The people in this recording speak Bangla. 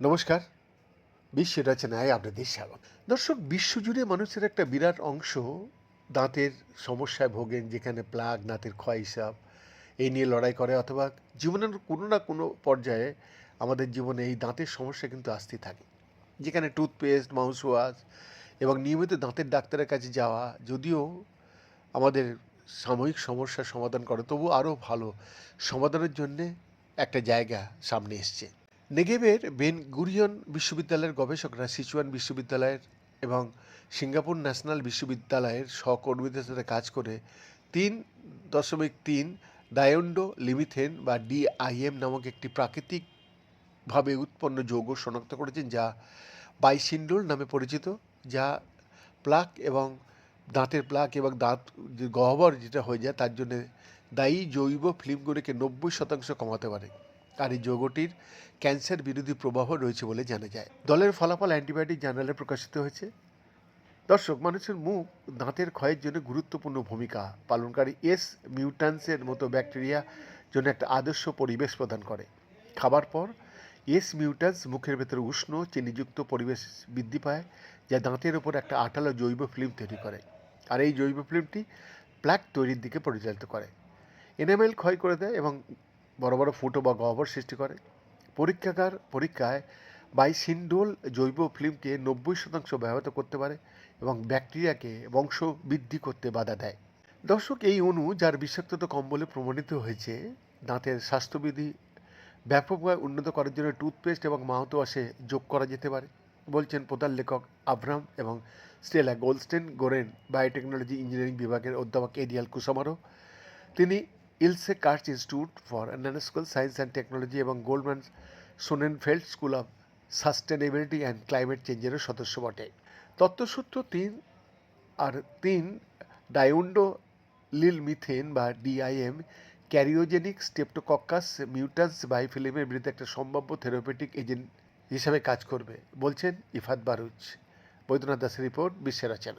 নমস্কার। বিশ্ব রচনায় আপনাদের স্বাগত। দর্শক, বিশ্বজুড়ে মানুষের একটা বিরাট অংশ দাঁতের সমস্যায় ভোগেন, যেখানে প্লাগ, দাঁতের ক্ষয় হিসাব, এই নিয়ে লড়াই করে, অথবা জীবনের কোনো না কোনো পর্যায়ে আমাদের জীবনে এই দাঁতের সমস্যা কিন্তু আসতেই থাকে। যেখানে টুথপেস্ট মাউস ওয়াশ এবং নিয়মিত দাঁতের ডাক্তারের কাছে যাওয়া, যদিও আমাদের সাময়িক সমস্যার সমাধান করে, তবু আরও ভালো সমাধানের জন্যে একটা জায়গা সামনে এসছে। নেগেবের বেন গুরিয়ন বিশ্ববিদ্যালয়ের গবেষকরা সিচুয়ান বিশ্ববিদ্যালয়ের এবং সিঙ্গাপুর ন্যাশনাল বিশ্ববিদ্যালয়ের সহকর্মীদের সাথে কাজ করে তিন দশমিক তিন ডায়ন্ডো লিমিথেন বা ডিআইএম নামক একটি প্রাকৃতিকভাবে উৎপন্ন যৌগ শনাক্ত করেছেন, যা বাইসিন্ডোল নামে পরিচিত, যা প্লাক এবং দাঁতের প্লাক এবং দাঁত গহ্বর যেটা হয়ে যায়, তার জন্য দায়ী জৈব ফিল্মগুলিকে নব্বই শতাংশ কমাতে পারে। আর এই যৌগটির ক্যান্সার বিরোধী প্রভাব রয়েছে বলে জানা যায়। দলের ফলাফল অ্যান্টিবায়োটিক জার্নালে প্রকাশিত হয়েছে। দর্শক, মানুষের মুখ দাঁতের ক্ষয়ের জন্য গুরুত্বপূর্ণ ভূমিকা পালনকারী এস মিউটান্সের মতো ব্যাকটেরিয়া জন্য একটা আদর্শ পরিবেশ প্রদান করে। খাবার পর এস মিউটাস মুখের ভেতরে উষ্ণ চিনিযুক্ত পরিবেশ বৃদ্ধি পায়, যা দাঁতের ওপর একটা আঠালো জৈব ফিল্ম তৈরি করে। আর এই জৈব ফিল্মটি প্ল্যাক তৈরির দিকে পরিচালিত করে। এনামেল ক্ষয় করে দেয় এবং বড় বড় ফুটো বা গহ্বর সৃষ্টি করে। পরীক্ষাগার পরীক্ষায় বাইসিন্ডোল জৈব ফিল্মকে নব্বই শতাংশ ব্যাহত করতে পারে এবং ব্যাকটেরিয়াকে বংশ বৃদ্ধি করতে বাধা দেয়। দর্শক, এই অণু, যার বিষাক্ততা কম বলে প্রমাণিত হয়েছে, দাঁতের স্বাস্থ্যবিধি ব্যাপকভাবে উন্নত করার জন্য টুথপেস্ট এবং মাউথওয়াশে যোগ করা যেতে পারে, বলছেন প্রধান লেখক আভরাম এবং Stella Goldstein Goren, biotechnology engineering বিভাগের অধ্যাপক এডিয়াল কুসামারো। তিনি Ilse Katz institute for nanoscale science and technology এবং Goldman Sonnenfeldt school of sustainability and climate চেঞ্জেরও সদস্য বটে। তত্ত্বসূত্র তিন আর তিন ডায়ুন্ডো লিল মিথেন বা ডিআইএম ক্যারিওজেনিক স্টেপটোকক্কাস মিউটাস বাইফিলিমের বিরুদ্ধে একটা সম্ভাব্য থেরাপিউটিক এজেন্ট হিসাবে কাজ করবে, বলছেন ইফাত বারুজ। বৈদ্যনাথ দাসের রিপোর্ট, বিশ্বের রচনা